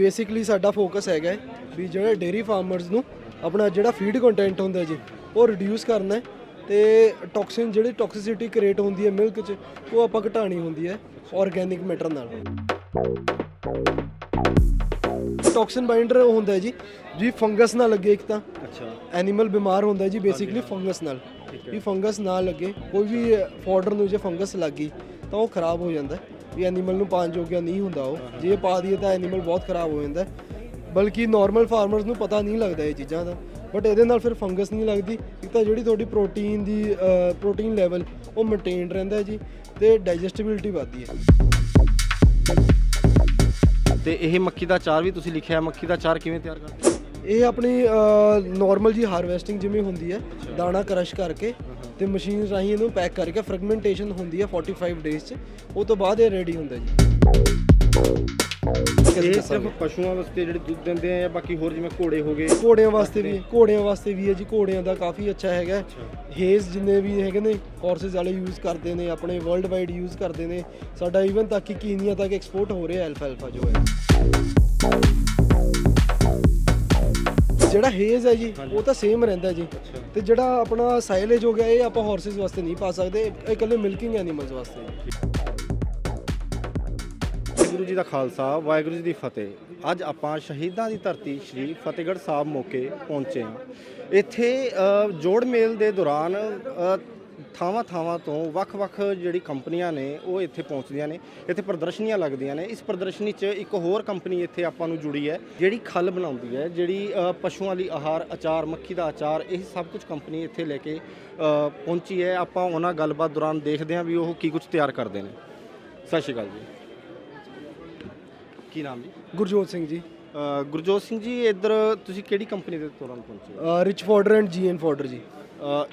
Basically ਸਾਡਾ focus ਹੈਗਾ ਹੈ ਵੀ ਜਿਹੜੇ ਡੇਰੀ ਫਾਰਮਰਸ ਨੂੰ ਆਪਣਾ ਜਿਹੜਾ ਫੀਡ ਕੰਟੈਂਟ ਹੁੰਦਾ ਜੀ ਉਹ ਰਿਡਿਊਸ ਕਰਨਾ ਹੈ ਤੇ ਟੌਕਸਿਨ ਜਿਹੜੀ ਟੌਕਸਿਸਿਟੀ ਕ੍ਰੀਏਟ ਹੁੰਦੀ ਹੈ ਮਿਲਕ 'ਚ ਉਹ ਆਪਾਂ ਘਟਾਣੀ ਹੁੰਦੀ ਹੈ ਆਰਗੇਨਿਕ ਮੈਟਰ ਨਾਲ। ਟੌਕਸਿਨ ਬਾਈਂਡਰ ਹੁੰਦਾ ਹੈ ਜੀ ਜੀ ਫੰਗਸ ਨਾ ਲੱਗੇ ਇੱਕ ਤਾਂ। ਅੱਛਾ। ਐਨੀਮਲ ਬਿਮਾਰ ਹੁੰਦਾ ਹੈ ਜੀ ਬੇਸਿਕਲੀ ਫੰਗਸ ਨਾਲ। ਵੀ ਫੰਗਸ ਨਾ ਲੱਗੇ ਕੋਈ ਵੀ ਫੋਡਰ ਨੂੰ ਜੇ ਫੰਗਸ ਲੱਗੀ ਤਾਂ ਉਹ ਖਰਾਬ ਹੋ ਜਾਂਦਾ ਹੈ। ਵੀ ਐਨੀਮਲ ਨੂੰ ਪਾਣ ਜੋਗਿਆ ਨਹੀਂ ਹੁੰਦਾ ਉਹ। ਜੇ ਪਾ ਦਈਏ ਤਾਂ ਐਨੀਮਲ ਬਹੁਤ ਖਰਾਬ ਹੋ ਜਾਂਦਾ। ਬਲਕਿ ਨਾਰਮਲ ਫਾਰਮਰਸ ਨੂੰ ਪਤਾ ਨਹੀਂ ਲੱਗਦਾ ਇਹ ਚੀਜ਼ਾਂ ਦਾ। ਬਟ ਇਹਦੇ ਨਾਲ ਫਿਰ ਫੰਗਸ ਨਹੀਂ ਲੱਗਦੀ। ਇੱਕ ਤਾਂ ਜਿਹੜੀ ਤੁਹਾਡੀ ਪ੍ਰੋਟੀਨ ਦੀ ਪ੍ਰੋਟੀਨ ਲੈਵਲ ਉਹ ਮੇਨਟੇਨ ਰਹਿੰਦਾ ਜੀ ਤੇ ਡਾਈਜੈਸਟਿਬਿਲਿਟੀ ਵੱਧਦੀ ਹੈ। ਤੇ ਇਹ ਮੱਕੀ ਦਾ ਚਾਰ ਵੀ ਤੁਸੀਂ ਲਿਖਿਆ। ਹੈ, ਮੱਕੀ ਦਾ ਚਾਰ ਕਿਵੇਂ ਤਿਆਰ ਕਰਦੇ ਇਹ ਆਪਣੀ ਨਾਰਮਲ ਜੀ ਹਾਰਵੈਸਟਿੰਗ ਜਿਵੇਂ ਹੁੰਦੀ ਹੈ ਦਾਣਾ ਕ੍ਰਸ਼ ਕਰਕੇ ਤੇ ਮਸ਼ੀਨ ਰਾਹੀਂ ਇਹਨੂੰ ਪੈਕ ਕਰਕੇ ਫਰੈਗਮੈਂਟੇਸ਼ਨ ਹੁੰਦੀ ਹੈ 45 ਡੇਜ਼ 'ਚ ਉਹ ਤੋਂ ਬਾਅਦ ਇਹ ਰੈਡੀ ਹੁੰਦਾ ਜੀ। ਇਹ ਸਿਰਫ ਪਸ਼ੂਆਂ ਵਾਸਤੇ ਜਿਹੜੇ ਦੁੱਧ ਦਿੰਦੇ ਆ ਜਾਂ ਬਾਕੀ ਹੋਰ ਜਿਵੇਂ ਘੋੜੇ ਹੋ ਗਏ? ਘੋੜਿਆਂ ਵਾਸਤੇ ਵੀ ਘੋੜਿਆਂ ਵਾਸਤੇ ਵੀ ਹੈ ਜੀ ਘੋੜਿਆਂ ਦਾ ਕਾਫੀ ਅੱਛਾ ਹੈਗਾ। ਹੇਜ਼ ਜਿੰਨੇ ਵੀ ਹੈਗੇ ਨੇ ਹਾਰਸਸ ਵਾਲੇ ਯੂਜ਼ ਕਰਦੇ ਨੇ ਆਪਣੇ ਵਰਲਡ ਵਾਈਡ ਯੂਜ਼ ਕਰਦੇ ਨੇ। ਸਾਡਾ ਈਵਨ ਤੱਕ ਕਿ ਕੀਨੀਆ ਤੱਕ ਐਕਸਪੋਰਟ ਹੋ ਰਿਹਾ ਐਲਫਾ ਐਲਫਾ ਜੋ ਹੈ। ਜਿਹੜਾ ਹੇਜ਼ ਹੈ ਜੀ ਉਹ ਤਾਂ ਸੇਮ ਰਹਿੰਦਾ ਜੀ। ਤੇ ਜਿਹੜਾ ਆਪਣਾ ਸਾਈਲੇਜ ਹੋ ਗਿਆ ਇਹ ਆਪਾਂ ਹਾਰਸਸ ਵਾਸਤੇ ਨਹੀਂ ਪਾ ਸਕਦੇ। ਇਹ ਇਕੱਲੇ ਮਿਲਕਿੰਗ ਐਨੀਮਲਸ ਵਾਸਤੇ ਹੈ। ਵਾਹਿਗੁਰੂ ਜੀ ਦਾ ਖਾਲਸਾ ਵਾਹਿਗੁਰੂ ਜੀ ਦੀ ਫਤਿਹ। ਅੱਜ ਆਪਾਂ ਸ਼ਹੀਦਾਂ ਦੀ ਧਰਤੀ ਸ਼੍ਰੀ ਫਤਿਹਗੜ੍ਹ ਸਾਹਿਬ ਮੌਕੇ ਪਹੁੰਚੇ ਹਾਂ। ਇੱਥੇ ਜੋੜ ਮੇਲ ਦੇ ਦੌਰਾਨ ਥਾਵਾਂ ਥਾਵਾਂ ਤੋਂ ਵੱਖ-ਵੱਖ ਜਿਹੜੀ ਕੰਪਨੀਆਂ ਨੇ ਉਹ ਇੱਥੇ ਪਹੁੰਚਦੀਆਂ ਨੇ ਇੱਥੇ ਪ੍ਰਦਰਸ਼ਨੀਆਂ ਲੱਗਦੀਆਂ ਨੇ। ਇਸ ਪ੍ਰਦਰਸ਼ਨੀ 'ਚ ਇੱਕ ਹੋਰ ਕੰਪਨੀ ਇੱਥੇ ਆਪਾਂ ਨੂੰ ਜੁੜੀ ਹੈ ਜਿਹੜੀ ਖਲ ਬਣਾਉਂਦੀ ਹੈ ਜਿਹੜੀ ਪਸ਼ੂਆਂ ਲਈ ਆਹਾਰ ਅਚਾਰ ਮੱਖੀ ਦਾ ਅਚਾਰ ਇਹ ਸਭ ਕੁਝ ਕੰਪਨੀ ਇੱਥੇ ਲੈ ਕੇ ਪਹੁੰਚੀ ਹੈ। ਆਪਾਂ ਉਹਨਾਂ ਗੱਲਬਾਤ ਦੌਰਾਨ ਦੇਖਦੇ ਹਾਂ ਵੀ ਉਹ ਕੀ ਕੁਝ ਤਿਆਰ ਕਰਦੇ ਨੇ। ਸਤਿ ਸ਼੍ਰੀ ਅਕਾਲ ਜੀ। ਕੀ ਨਾਮ ਜੀ? ਗੁਰਜੋਤ ਸਿੰਘ ਜੀ। ਗੁਰਜੋਤ ਸਿੰਘ ਜੀ ਇੱਧਰ ਤੁਸੀਂ ਕਿਹੜੀ ਕੰਪਨੀ ਦੇ ਦੌਰਾਨ ਪਹੁੰਚੇ rich fodder and GN fodder ਜੀ।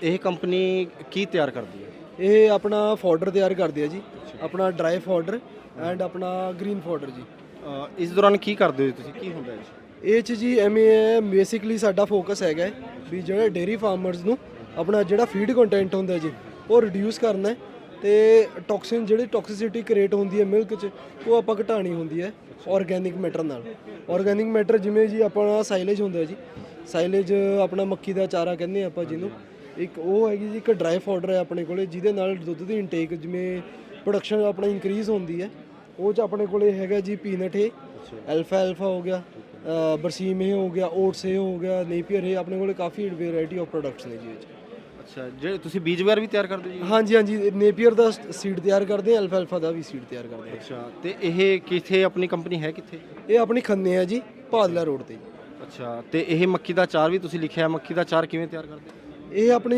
ਇਹ ਕੰਪਨੀ ਕੀ ਤਿਆਰ ਕਰਦੀ ਹੈ? ਇਹ ਆਪਣਾ ਫੋਡਰ ਤਿਆਰ ਕਰਦੇ ਆ ਜੀ। ਆਪਣਾ ਡਰਾਈ ਫੋਡਰ ਐਂਡ ਆਪਣਾ ਗ੍ਰੀਨ ਫੋਡਰ ਜੀ। ਅ, ਇਸ ਦੌਰਾਨ ਕੀ ਕਰਦੇ ਹੋ ਤੁਸੀਂ? ਕੀ ਹੁੰਦਾ ਹੈ ਜੀ? ਇਹ ਚ ਜੀ ਐਵੇਂ ਬੇਸਿਕਲੀ ਸਾਡਾ ਫੋਕਸ ਹੈਗਾ ਹੈ ਵੀ ਜਿਹੜੇ ਡੇਰੀ ਫਾਰਮਰਸ ਨੂੰ ਆਪਣਾ ਜਿਹੜਾ ਫੀਡ ਕੰਟੈਂਟ ਹੁੰਦਾ ਜੀ ਉਹ ਰਿਡਿਊਸ ਕਰਨਾ ਹੈ ਤੇ ਟੌਕਸਿਨ ਜਿਹੜੀ ਟੌਕਸਿਸਿਟੀ ਕ੍ਰੀਏਟ ਹੁੰਦੀ ਹੈ ਮਿਲਕ 'ਚ ਉਹ ਆਪਾਂ ਘਟਾਣੀ ਹੁੰਦੀ ਹੈ ਆਰਗੇਨਿਕ ਮੈਟਰ ਨਾਲ। ਆਰਗੇਨਿਕ ਮੈਟਰ ਜਿਵੇਂ ਜੀ ਆਪਣਾ ਸਾਈਲੇਜ ਹੁੰਦਾ ਜੀ ਸਾਈਲੇਜ ਆਪਣਾ ਮੱਕੀ ਦਾ ਚਾਰਾ ਕਹਿੰਦੇ ਆਪਾਂ ਜਿਹਨੂੰ। ਇੱਕ ਉਹ ਹੈਗੀ ਜੀ ਇੱਕ ਡਰਾਈ ਫੋਡਰ ਹੈ ਆਪਣੇ ਕੋਲੇ ਜਿਹਦੇ ਨਾਲ ਦੁੱਧ ਦੀ ਇਨਟੇਕ ਜਿਵੇਂ ਪ੍ਰੋਡਕਸ਼ਨ ਆਪਣਾ ਇੰਕਰੀਜ਼ ਹੁੰਦੀ ਹੈ। ਉਹ ਚ ਆਪਣੇ ਕੋਲੇ ਹੈਗਾ ਜੀ ਪੀਨਟ ਹੈ ਐਲਫਾ ਐਲਫਾ ਹੋ ਗਿਆ ਬਰਸੀਮ ਇਹ ਹੋ ਗਿਆ ਓਟਸ ਇਹ ਹੋ ਗਿਆ ਨੇਪੀਅਰ ਇਹ ਆਪਣੇ ਕੋਲੇ ਕਾਫੀ ਵੈਰਾਈਟੀ ਆਫ ਪ੍ਰੋਡਕਟਸ ਨੇ ਜੀ ਇਹ 'ਚ। ਅੱਛਾ ਜਿਹੜੇ ਤੁਸੀਂ ਬੀਜ ਵਗੈਰਾ ਵੀ ਤਿਆਰ ਕਰਦੇ ਹੋ ਜੀ? ਹਾਂਜੀ ਹਾਂਜੀ ਨੇਪੀਅਰ ਦਾ ਸੀਡ ਤਿਆਰ ਕਰਦੇ ਐਲਫਾ ਐਲਫਾ ਦਾ ਵੀ ਸੀਡ ਤਿਆਰ ਕਰਦੇ। ਅੱਛਾ ਤੇ ਇਹ ਕਿੱਥੇ ਆਪਣੀ ਕੰਪਨੀ ਹੈ ਕਿੱਥੇ? ਇਹ ਆਪਣੀ ਖੰਨੇ ਆ ਜੀ ਭਾਦਲਾ ਰੋਡ ਤੇ। ਅੱਛਾ ਤੇ ਇਹ ਮੱਕੀ ਦਾ ਚਾਰ ਵੀ ਤੁਸੀਂ ਲਿਖਿਆ ਹੈ, ਮੱਕੀ ਦਾ ਚਾਰ ਕਿਵੇਂ ਤਿਆਰ ਕਰਦੇ? ਹੋ ਇਹ ਆਪਣੀ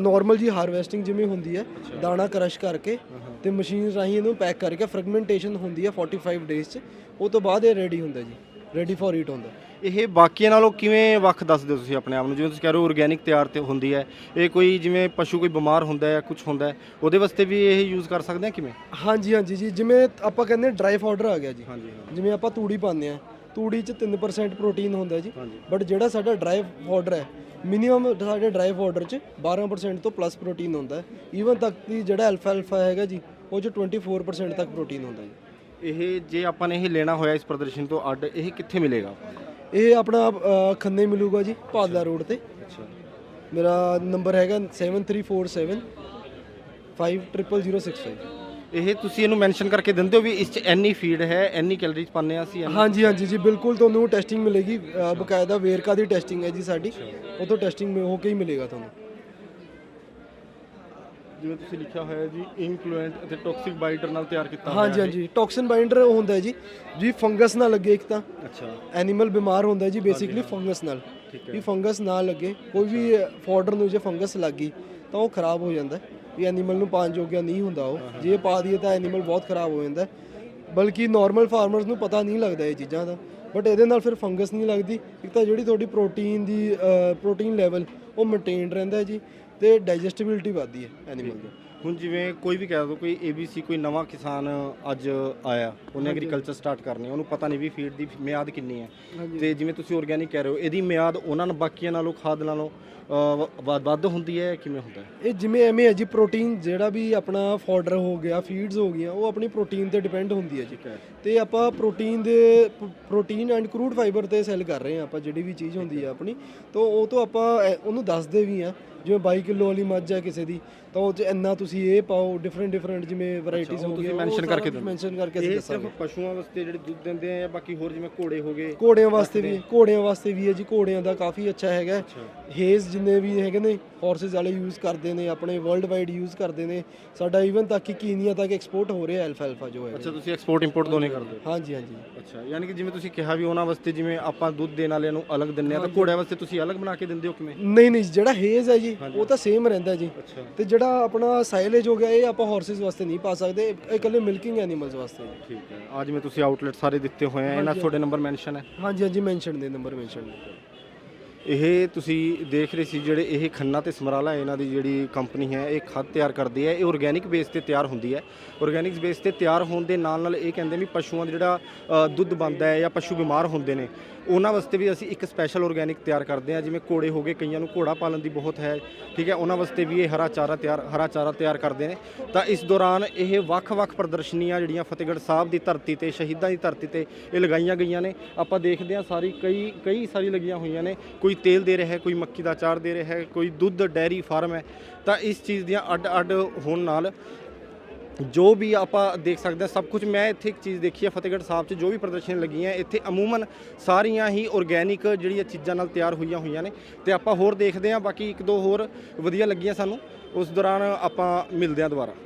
ਨਾਰਮਲ ਜੀ ਹਾਰਵੈਸਟਿੰਗ ਜਿਵੇਂ ਹੁੰਦੀ ਹੈ ਦਾਣਾ ਕ੍ਰਸ਼ ਕਰਕੇ ਤੇ ਮਸ਼ੀਨ ਰਾਹੀਂ ਇਹਨੂੰ ਪੈਕ ਕਰਕੇ ਫਰੈਗਮੈਂਟੇਸ਼ਨ ਹੁੰਦੀ ਹੈ 45 ਡੇਜ਼ 'ਚ ਉਹ ਤੋਂ ਬਾਅਦ ਇਹ ਰੈਡੀ ਹੁੰਦਾ ਜੀ ਰੈਡੀ ਫॉर ਈਟ ਹੁੰਦਾ। ਇਹ ਬਾਕੀਆਂ ਨਾਲੋਂ ਕਿਵੇਂ ਵੱਖ ਦੱਸਦੇ ਹੋ ਤੁਸੀਂ ਆਪਣੇ ਆਪ ਨੂੰ? ਜਿਵੇਂ ਤੁਸੀਂ ਕਹਿ ਰਹੇ ਹੋ ਆਰਗੇਨਿਕ ਤਿਆਰ ਤੇ ਹੁੰਦੀ ਹੈ ਇਹ ਕੋਈ ਜਿਵੇਂ ਪਸ਼ੂ ਕੋਈ ਬਿਮਾਰ ਹੁੰਦਾ ਹੈ ਕੁਝ ਹੁੰਦਾ ਹੈ ਉਹਦੇ ਵਾਸਤੇ ਵੀ ਇਹ ਯੂਜ਼ ਕਰ ਸਕਦੇ ਆ ਕਿਵੇਂ? ਹਾਂਜੀ ਹਾਂਜੀ ਜੀ ਜਿਵੇਂ ਆਪਾਂ ਕਹਿੰਦੇ ਡਰਾਈ ਫਾਡਰ ਆ ਗਿਆ ਜੀ। ਹਾਂਜੀ ਜਿਵੇਂ ਆਪਾਂ ਤੂੜੀ ਪਾਉਂਦੇ ਆ ਤੂੜੀ 'ਚ 3% ਪ੍ਰੋਟੀਨ ਹੁੰਦਾ ਜੀ। ਬਟ ਜਿਹੜਾ ਸਾਡਾ ਡਰਾਈ ਫਾਡਰ ਹੈ ਮਿਨੀਮਮ ਸਾਡੇ ਡਰਾਈ ਫਾਡਰ 'ਚ 12% ਤੋਂ ਪਲੱਸ ਪ੍ਰੋਟੀਨ ਹੁੰਦਾ ਹੈ। ਈਵਨ ਤੱਕ ਕਿ ਜਿਹੜਾ ਅਲਫਾ ਅਲਫਾ ਹੈਗਾ ਜੀ ਉਹ 'ਚ 24% ਤੱਕ ਪ੍ਰੋਟੀਨ ਹੁੰਦਾ ਜੀ। ਇਹ ਜੇ ਆਪਾਂ ਨੇ ਇਹ ਲੈਣਾ ਹੋਇਆ ਇਸ ਪ੍ਰਦਰਸ਼ਨ ਤੋਂ ਅੱਡ ਇਹ ਕਿੱਥੇ ਮਿਲੇਗਾ? ਇਹ ਆਪਣਾ ਖੰਨੇ ਮਿਲੂਗਾ ਜੀ ਭਾਦਲਾ ਰੋਡ ਤੇ। ਅੱਛਾ। ਮੇਰਾ ਨੰਬਰ ਹੈਗਾ 7347 500065 ਇਹ ਤੁਸੀਂ ਇਹਨੂੰ ਮੈਂਸ਼ਨ ਕਰਕੇ ਦਿੰਦੇ ਹੋ ਵੀ ਇਸ 'ਚ ਇੰਨੀ ਫੀਡ ਹੈ ਇੰਨੀ ਕੈਲਰੀਜ਼ ਪਾਉਂਦੇ ਆ ਅਸੀਂ ਇੰਨੀ- ਹਾਂਜੀ ਹਾਂਜੀ ਜੀ ਬਿਲਕੁਲ ਤੁਹਾਨੂੰ ਟੈਸਟਿੰਗ ਮਿਲੇਗੀ। ਅ, ਬਕਾਇਦਾ ਵੇਰਕਾ ਦੀ ਟੈਸਟਿੰਗ ਹੈ ਜੀ ਸਾਡੀ। ਉਹ ਤੋਂ ਟੈਸਟਿੰਗ ਹੋ ਕੇ ਹੀ ਮਿਲੇਗਾ ਤੁਹਾਨੂੰ। ਜਿਵੇਂ ਤੁਸੀਂ ਲਿਖਿਆ ਹੋਇਆ ਜੀ ਇਨਫਲੂਐਂਟ ਅਤੇ ਟੌਕਸਿਕ ਬਾਈਟਰ ਨਾਲ ਤਿਆਰ ਕੀਤਾ ਹਾਂਜੀ ਹਾਂਜੀ ਟੌਕਸਿਨ ਬਾਈਂਡਰ ਹੁੰਦਾ ਹੈ ਜੀ ਜੀ ਫੰਗਸ ਨਾ ਲੱਗੇ ਇੱਕ ਤਾਂ। ਅੱਛਾ। ਐਨੀਮਲ ਬਿਮਾਰ ਹੁੰਦਾ ਹੈ ਜੀ ਬੇਸਿਕਲੀ ਫੰਗਸ ਨਾਲ। ਵੀ ਫੰਗਸ ਨਾ ਲੱਗੇ ਕੋਈ ਵੀ ਫੋਡਰ ਨੂੰ ਜੇ ਫੰਗਸ ਲੱਗੀ ਤਾਂ ਉਹ ਖਰਾਬ ਹੋ ਜਾਂਦਾ। ਹੈ ਵੀ ਐਨੀਮਲ ਨੂੰ ਪਾਣ ਜੋਗਿਆ ਨਹੀਂ ਹੁੰਦਾ ਉਹ। ਜੇ ਪਾ ਦਈਏ ਤਾਂ ਐਨੀਮਲ ਬਹੁਤ ਖਰਾਬ ਹੋ ਜਾਂਦਾ। ਬਲਕਿ ਨਾਰਮਲ ਫਾਰਮਰਸ ਨੂੰ ਪਤਾ ਨਹੀਂ ਲੱਗਦਾ ਇਹ ਚੀਜ਼ਾਂ ਦਾ। ਬਟ ਇਹਦੇ ਨਾਲ ਫਿਰ ਫੰਗਸ ਨਹੀਂ ਲੱਗਦੀ। ਇੱਕ ਤਾਂ ਜਿਹੜੀ ਤੁਹਾਡੀ ਪ੍ਰੋਟੀਨ ਦੀ ਪ੍ਰੋਟੀਨ ਲੈਵਲ ਉਹ ਮੇਨਟੇਨ ਰਹਿੰਦਾ ਜੀ। ਤੇ ਡਾਈਜੈਸਟਿਬਿਲਿਟੀ ਵੱਧਦੀ ਹੈ ਐਨੀਮਲ ਦੀ। ਹੁਣ ਜਿਵੇਂ ਕੋਈ ਵੀ ਕਹਿ ਦੋ ਕੋਈ ABC ਕੋਈ ਨਵਾਂ ਕਿਸਾਨ ਅੱਜ ਆਇਆ ਉਹਨੇ ਐਗਰੀਕਲਚਰ ਸਟਾਰਟ ਕਰਨੀ ਉਹਨੂੰ ਪਤਾ ਨਹੀਂ ਵੀ ਫੀਡ ਦੀ ਮਿਆਦ ਕਿੰਨੀ ਹੈ। ਤੇ ਜਿਵੇਂ ਤੁਸੀਂ ਆਰਗੇਨਿਕ ਕਹਿ ਰਹੇ ਹੋ ਇਹਦੀ ਮਿਆਦ ਉਹਨਾਂ ਨੂੰ ਬਾਕੀਆਂ ਨਾਲੋਂ ਖਾਦ ਨਾਲੋਂ ਵੱਧ ਹੁੰਦੀ ਹੈ ਕਿਵੇਂ ਹੁੰਦਾ ਇਹ ਜਿਵੇਂ ਐਵੇਂ ਹੈ ਜੀ ਪ੍ਰੋਟੀਨ ਜਿਹੜਾ ਵੀ ਆਪਣਾ ਫੋਡਰ ਹੋ ਗਿਆ ਫੀਡਸ ਹੋ ਗਈਆਂ ਉਹ ਆਪਣੀ ਪ੍ਰੋਟੀਨ ਤੇ ਡਿਪੈਂਡ ਹੁੰਦੀ ਹੈ ਜੀ। ਤੇ ਆਪਾਂ ਪ੍ਰੋਟੀਨ ਦੇ ਪ੍ਰੋਟੀਨ ਐਂਡ ਕਰੂਡ ਫਾਈਬਰ ਤੇ ਸੈਲ ਕਰ ਰਹੇ ਹਾਂ ਆਪਾਂ ਜਿਹੜੀ ਵੀ ਚੀਜ਼ ਹੁੰਦੀ ਹੈ। ਆਪਣੀ। ਤਾਂ ਉਹ ਤੋਂ ਆਪਾਂ ਉਹਨੂੰ ਦੱਸਦੇ ਵੀ ਆ ਜਿਵੇਂ 22 ਕਿਲੋ ਵਾਲੀ ਮੱਝ ਹੈ ਕਿਸੇ ਦੀ ਤਾਂ ਉਹ ਚ ਇੰਨਾ ਤੁਸੀਂ ਇਹ ਪਾਓ ਡਿਫਰੈਂਟ ਡਿਫਰੈਂਟ ਜਿਵੇਂ ਵੈਰਾਈਟੀਆਂ ਉਹ ਹੋ ਤੁਸੀਂ ਗਈਆਂ mention ਕਰਕੇ ਦਿੰਦੇ। ਮੈਂਸ਼ਨ ਕਰਕੇ ਅਸੀਂ ਇਹ ਦੱਸਾਂਗੇ। ਸਿਰਫ ਪਸ਼ੂਆਂ ਵਾਸਤੇ ਜਿਹੜੇ ਦੁੱਧ ਦਿੰਦੇ ਆ ਜਾਂ ਬਾਕੀ ਹੋਰ ਜਿਵੇਂ ਘੋੜੇ ਹੋ ਗਏ ਘੋੜਿਆਂ ਵਾਸਤੇ ਵੀ ਘੋੜਿਆਂ ਵਾਸਤੇ ਵੀ ਹੈ ਜੀ। ਘੋੜਿਆਂ ਦਾ ਕਾਫੀ ਅੱਛਾ ਹੈਗਾ। ਹੇਜ਼ ਜਿੰਨੇ ਵੀ ਹੈਗੇ ਨੇ ਹਾਰਸਸ ਵਾਲੇ ਯੂਜ਼ ਕਰਦੇ ਨੇ ਆਪਣੇ ਵਰਲਡ ਵਾਈਡ ਯੂਜ਼ ਕਰਦੇ ਨੇ। ਸਾਡਾ ਇਵਨ ਤੱਕ ਕਿ ਕੀਨੀਆ ਤੱਕ ਐਕਸਪੋਰਟ ਹੋ ਰਿਹਾ ਐਲਫਾ ਐਲਫਾ ਜੋ ਹੈ। ਅੱਛਾ ਤੁਸੀਂ ਐਕਸਪੋਰਟ ਇੰਪੋਰਟ ਦੋਨੇ ਕਰਦੇ ਹੋ? ਹਾਂਜੀ ਹਾਂਜੀ। ਅੱਛਾ ਯਾਨੀ ਕਿ ਜਿਵੇਂ ਤੁਸੀਂ ਕਿਹਾ ਵੀ ਉਹਨਾਂ ਵਾਸਤੇ ਜਿਵੇਂ ਆਪਾਂ ਦੁੱਧ ਦੇਣ ਵਾਲਿਆਂ ਨੂੰ ਅਲੱਗ ਦਿੰਦੇ ਆ ਤਾਂ ਘੋੜਿਆਂ ਵਾਸਤੇ ਤੁਸੀਂ ਅਲੱਗ ਬਣਾ ਕੇ ਦਿੰਦੇ ਹੋ ਕਿਵੇਂ? ਨਹੀਂ ਨਹੀਂ ਜਿਹੜਾ ਹੇਜ਼ ਹੈ ਜੀ ਉਹ ਤਾਂ ਸੇਮ ਰਹਿੰਦਾ ਜੀ। ਅੱਛਾ। ਤੇ ਜਿਹੜਾ ਆਪਣਾ ਸਾਈਲੇਜ ਹੋ ਗਿਆ ਇਹ ਆਪਾਂ ਹਾਰਸਸ ਵਾਸਤੇ ਨਹੀਂ ਪਾ ਸਕਦੇ। ਇਹ ਇਕੱਲੇ ਮਿਲਕਿੰਗ ਐਨੀਮਲਸ ਵਾਸਤੇ। ਹੈ। ਠੀਕ ਹੈ। ਅੱਜ ਮੈਂ ਤੁਸੀਂ ਆਊਟਲੈਟ ਸਾਰੇ ਦਿੱਤੇ ਹੋਏ ਆ ਇਹਨਾਂ 'ਚ ਤੁਹਾਡੇ ਨੰਬਰ ਮੈਂਸ਼ਨ ਹੈ? ਹਾਂਜੀ ਹਾਂਜੀ ਮੈਂਸ਼ਨ ਦੇ ਨੰਬਰ ਮੈਂਸ਼ਨ ਇਹ ਤੁਸੀਂ ਦੇਖ ਰਹੇ ਸੀ ਜਿਹੜੇ ਇਹ ਖੰਨਾ ਤੇ ਸਮਰਾਲਾ ਇਹਨਾਂ ਦੀ ਜਿਹੜੀ ਕੰਪਨੀ ਹੈ ਇਹ ਖਾਦ ਤਿਆਰ ਕਰਦੀ ਹੈ। ਇਹ ਆਰਗੇਨਿਕ ਬੇਸ ਤੇ ਤਿਆਰ ਹੁੰਦੀ ਹੈ। ਆਰਗੇਨਿਕ ਬੇਸ ਤੇ ਤਿਆਰ ਹੋਣ ਦੇ ਨਾਲ ਨਾਲ ਇਹ ਕਹਿੰਦੇ ਵੀ ਪਸ਼ੂਆਂ ਦਾ ਜਿਹੜਾ ਅ, ਦੁੱਧ ਬਣਦਾ ਹੈ ਜਾਂ ਪਸ਼ੂ ਬਿਮਾਰ ਹੁੰਦੇ ਨੇ ਉਹਨਾਂ ਵਾਸਤੇ ਵੀ ਅਸੀਂ ਇੱਕ ਸਪੈਸ਼ਲ ਆਰਗੇਨਿਕ ਤਿਆਰ ਕਰਦੇ ਹਾਂ ਜਿਵੇਂ ਘੋੜੇ ਹੋ ਗਏ ਕਈਆਂ ਨੂੰ ਘੋੜਾ ਪਾਲਣ ਦੀ ਬਹੁਤ ਹੈ ਠੀਕ ਹੈ। ਉਹਨਾਂ ਵਾਸਤੇ ਵੀ ਇਹ ਹਰਾ ਚਾਰਾ ਤਿਆਰ ਹਰਾ ਚਾਰਾ ਤਿਆਰ ਕਰਦੇ ਨੇ। ਤਾਂ ਇਸ ਦੌਰਾਨ ਇਹ ਵੱਖ-ਵੱਖ ਪ੍ਰਦਰਸ਼ਨੀਆਂ ਜਿਹੜੀਆਂ ਫਤਿਹਗੜ੍ਹ ਸਾਹਿਬ ਦੀ ਧਰਤੀ ਤੇ ਸ਼ਹੀਦਾਂ ਦੀ ਧਰਤੀ ਤੇ ਇਹ ਲਗਾਈਆਂ ਗਈਆਂ ਨੇ। ਆਪਾਂ ਦੇਖਦੇ ਹਾਂ ਸਾਰੀ ਕਈ ਕਈ ਸਾਰੀ ਲੱਗੀਆਂ ਹੋਈਆਂ ਨੇ। ਕੋਈ ਕੋਈ ਤੇਲ ਦੇ ਰਿਹਾ ਹੈ, ਕੋਈ ਮੱਕੀ ਦਾ ਚਾਰ ਦੇ ਰਿਹਾ ਹੈ, ਕੋਈ ਦੁੱਧ, ਡੈਰੀ ਫਾਰਮ ਹੈ, ਤਾਂ ਇਸ ਚੀਜ਼ ਦੀਆਂ ਅੱਡ-ਅੱਡ ਹੋਣ ਨਾਲ ਜੋ ਵੀ ਆਪਾਂ ਦੇਖ ਸਕਦੇ ਹਾਂ, ਸਭ ਕੁਝ ਮੈਂ ਇੱਥੇ ਇੱਕ ਚੀਜ਼ ਦੇਖੀ ਹੈ, ਫਤਿਹਗੜ੍ਹ ਸਾਹਿਬ 'ਚ ਜੋ ਵੀ ਪ੍ਰਦਰਸ਼ਨ ਲੱਗੀਆਂ ਇੱਥੇ ਅਮੂਮਨ ਸਾਰੀਆਂ ਹੀ ਆਰਗੇਨਿਕ ਜਿਹੜੀਆਂ ਚੀਜ਼ਾਂ ਨਾਲ ਤਿਆਰ ਹੋਈਆਂ ਹੋਈਆਂ ਨੇ, ਤੇ ਆਪਾਂ ਹੋਰ ਦੇਖਦੇ ਹਾਂ, ਬਾਕੀ ਇੱਕ ਦੋ ਹੋਰ ਵਧੀਆ ਲੱਗੀਆਂ ਸਾਨੂੰ, ਉਸ ਦੌਰਾਨ ਆਪਾਂ ਮਿਲਦੇ ਹਾਂ ਦੁਬਾਰਾ।